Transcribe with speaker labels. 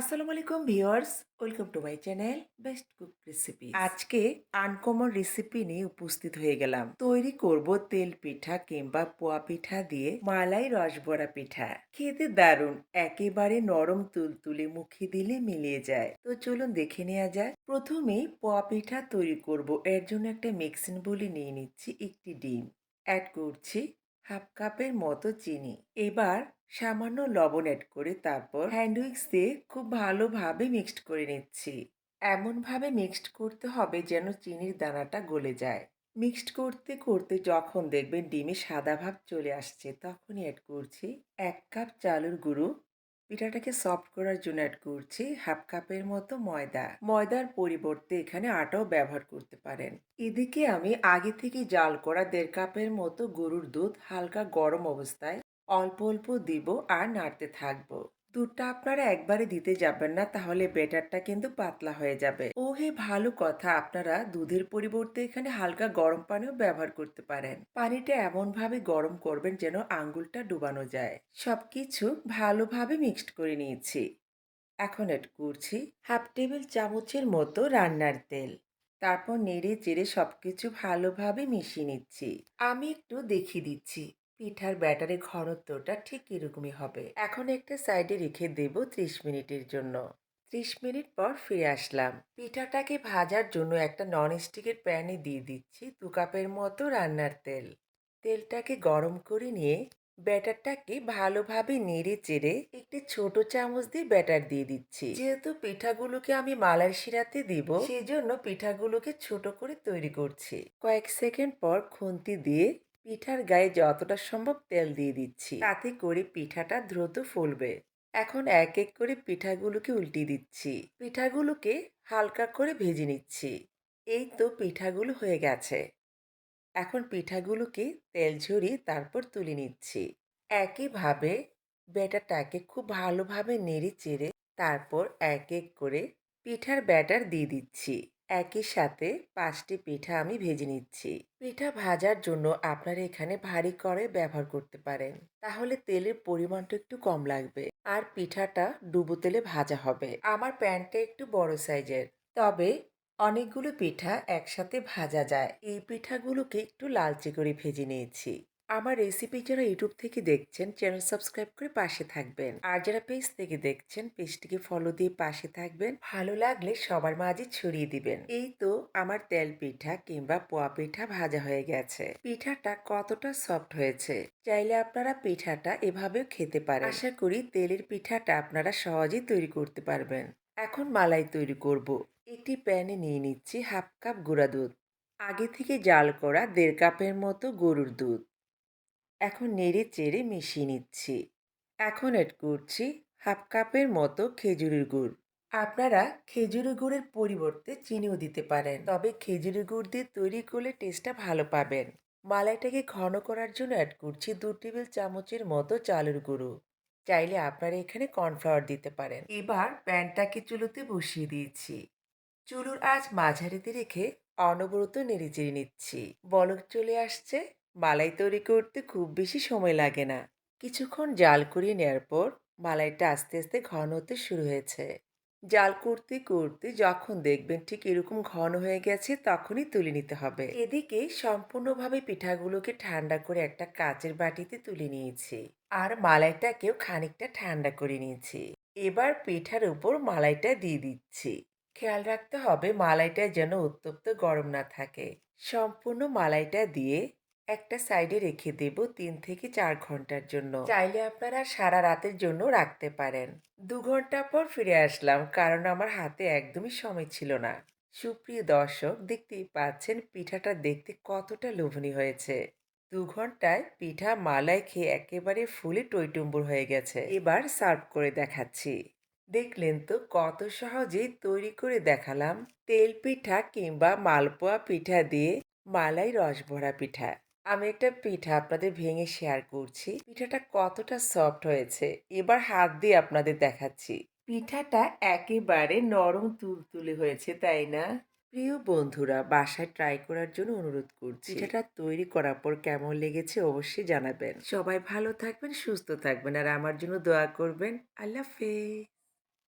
Speaker 1: আসসালামু আলাইকুম viewers, welcome to my channel best cook recipe আজকে আনকমন রেসিপি নিয়ে উপস্থিত হয়ে গেলাম। তৈরি করব তেল পিঠা কিংবা পোয়া পিঠা দিয়ে মালাই রসবড়া পিঠা। খেতে দারুণ, একেবারে নরম তুলতুলে মুখে দিলে মিলিয়ে যায়। তো চলুন দেখে নেওয়া যায় প্রথমেই পোয়া পিঠা তৈরি করব। এর জন্য একটা মিক্সিং বলি নিয়ে নিচ্ছি একটি ডিম। অ্যাড করছি হাফ কাপের মতো চিনি। এবার সামান্য লবণ অ্যাড করে তারপর হ্যান্ড উইক্স দিয়ে খুব ভালোভাবে মিক্সড করে নিচ্ছি। এমনভাবে মিক্সড করতে হবে যেন চিনির দানাটা গলে যায়। মিক্সড করতে করতে যখন দেখবেন ডিমে সাদা ভাব চলে আসছে, তখনই অ্যাড করছি এক কাপ চালুর গুঁড়ো। পিঠাটাকে সফট করার জন্য অ্যাড করছি হাফ কাপের মতো ময়দা। ময়দার পরিবর্তে এখানে আটাও ব্যবহার করতে পারেন। এদিকে আমি আগে থেকে জাল করা দেড় কাপের মতো গরুর দুধ হালকা গরম অবস্থায় অল্প অল্প দিব আর নাড়তে থাকব। দুধটা আপনারা একবারে দিতে যাবেন না, তাহলে বেটারটা কিন্তু পাতলা হয়ে যাবে। ও হে, ভালো কথা। আপনারা দুধের পরিবর্তে এখানে হালকা গরম পানিও ব্যবহার করতে পারেন। পানিটা এমনভাবে গরম করবেন যেন আঙ্গুলটা ডুবানো যায়। সব কিছু ভালোভাবে মিক্সড করে নিয়েছি। এখন এড করছি হাফ টেবিল চামচের মতো রান্নার তেল। তারপর নেড়ে চেড়ে সব কিছু ভালোভাবে মিশিয়ে নিচ্ছি। আমি একটু দেখিয়ে দিচ্ছি। পিঠার ব্যাটারের ঘনত্বটা ঠিক এরকমই হবে। এখন একটা সাইডে রেখে দেব ত্রিশ মিনিটের জন্য। ত্রিশ মিনিট পর ফিরে আসলাম। পিঠাটাকে ভাজার জন্য একটা নন স্টিকের প্যানে দিয়ে দিচ্ছি দু কাপের মতো রান্নার তেল। তেলটাকে গরম করে নিয়ে ব্যাটারটাকে ভালোভাবে নেড়ে চেড়ে একটি ছোট চামচ দিয়ে ব্যাটার দিয়ে দিচ্ছি। যেহেতু পিঠাগুলোকে আমি মালার শিরাতে দিব, সেজন্য পিঠাগুলোকে ছোট করে তৈরি করছি। কয়েক সেকেন্ড পর খুন্তি দিয়ে পিঠার গায়ে যতটা সম্ভব তেল দিয়ে দিচ্ছি। তাতে করে পিঠাটা দ্রুত ফুলবে। এখন এক এক করে পিঠাগুলোকে উল্টিয়ে দিচ্ছি। পিঠাগুলোকে হালকা করে ভেজে নিচ্ছি। এই তো পিঠাগুলো হয়ে গেছে। এখন পিঠাগুলোকে তেল ঝরিয়ে তারপর তুলে নিচ্ছি। একইভাবে ব্যাটারটাকে খুব ভালোভাবে নেড়ে চেড়ে তারপর এক এক করে পিঠার ব্যাটার দিয়ে দিচ্ছি। একই সাথে পাঁচটি পিঠা আমি ভেজে নিচ্ছি। পিঠা ভাজার জন্য আপনারা এখানে ভারী করে ব্যবহার করতে পারেন। তাহলে তেলের পরিমাণটা একটু কম লাগবে আর পিঠাটা ডুবো তেলে ভাজা হবে। আমার প্যানটা একটু বড় সাইজের। তবে অনেকগুলো পিঠা একসাথে ভাজা যায়। এই পিঠাগুলোকে একটু লালচে করে ভেজে নিয়েছি। আমার রেসিপি যারা ইউটিউব থেকে দেখছেন চ্যানেল সাবস্ক্রাইব করে পাশে থাকবেন। আর যারা পেজ থেকে দেখছেন পেজটিকে ফলো দিয়ে পাশে থাকবেন। ভালো লাগলে সবার মাঝে ছড়িয়ে দিবেন। এই তো আমার তেল পিঠা কিংবা পোয়া পিঠা ভাজা হয়ে গেছে। পিঠাটা কতটা সফট হয়েছে? চাইলে আপনারা পিঠাটা এভাবেও খেতে পারেন। আশা করি তেলের পিঠাটা আপনারা সহজেই তৈরি করতে পারবেন। এখন মালাই তৈরি করব। একটি প্যানে নিয়ে নিচ্ছি হাফ কাপ গুঁড়া দুধ। আগে থেকে জাল করা দেড় কাপের মতো গরুর দুধ। এখন নেড়ে চেড়ে মিশিয়ে নিচ্ছি। এখন এড করছি হাফ কাপের মতো খেজুরের গুড়। আপনারা খেজুরের গুড়ের পরিবর্তে চিনিও দিতে পারেন, তবে খেজুরের গুড় দিয়ে তৈরি করলে টেস্টটা ভালো পাবেন। মালাইটাকে ঘন করার জন্য অ্যাড করছি দু টেবিল চামচের মতো চালের গুঁড়ো। চাইলে আপনারা এখানে কর্নফ্লাওয়ার দিতে পারেন। এবার প্যানটাকে চুলোতে বসিয়ে দিয়েছি। চুলোর আজ মাঝারিতে রেখে অনবরত নেড়ে চেড়ে নিচ্ছি। বলক চলে আসছে। মালাই তৈরি করতে খুব বেশি সময় লাগে না। কিছুক্ষণ জাল করিয়ে নেওয়ার পর মালাইটা আস্তে আস্তে ঘন হতে শুরু হয়েছে। জাল করতে করতে যখন দেখবেন ঠিক এরকম ঘন হয়ে গেছে তখনই তুলে নিতে হবে। এদিকে সম্পূর্ণভাবে পিঠাগুলোকে ঠান্ডা করে একটা কাচের বাটিতে তুলে নিয়েছি আর মালাইটাকেও খানিকটা ঠান্ডা করে নিয়েছি। এবার পিঠার উপর মালাইটা দিয়ে দিচ্ছি। খেয়াল রাখতে হবে মালাইটা যেন উত্তপ্ত গরম না থাকে। সম্পূর্ণ মালাইটা দিয়ে একটা সাইডে রেখে দেব তিন থেকে চার ঘণ্টার জন্য। চাইলে আপনারা সারা রাতের জন্য রাখতে পারেন। দু ঘণ্টা পর ফিরে আসলাম, কারণ আমার হাতে একদমই সময় ছিল না। সুপ্রিয় দর্শক, দেখতেই পাচ্ছেন পিঠাটা দেখতে কতটা লোভনী হয়েছে। দু ঘন্টায় পিঠা মালাই খেয়ে একেবারে ফুলে টইটুম্বুর হয়ে গেছে। এবার সার্ভ করে দেখাচ্ছি। দেখলেন তো কত সহজেই তৈরি করে দেখালাম। তেল পিঠা কিংবা মালপোয়া পিঠা দিয়ে মালাই রসভরা পিঠা। আমি একটা পিঠা আপনাদের ভেঙে শেয়ার করছি। পিঠাটা কতটা সফট হয়েছে এবার হাত দিয়ে আপনাদের দেখাচ্ছি। পিঠাটা একেবারে নরম তুলতুলে হয়েছে তাই না? প্রিয় বন্ধুরা বাসায় ট্রাই করার জন্য অনুরোধ করছি। পিঠাটা তৈরি করার পর কেমন লেগেছে অবশ্যই জানাবেন। সবাই ভালো থাকবেন সুস্থ থাকবেন আর আমার জন্য দোয়া করবেন। আল্লাহ হাফেজ।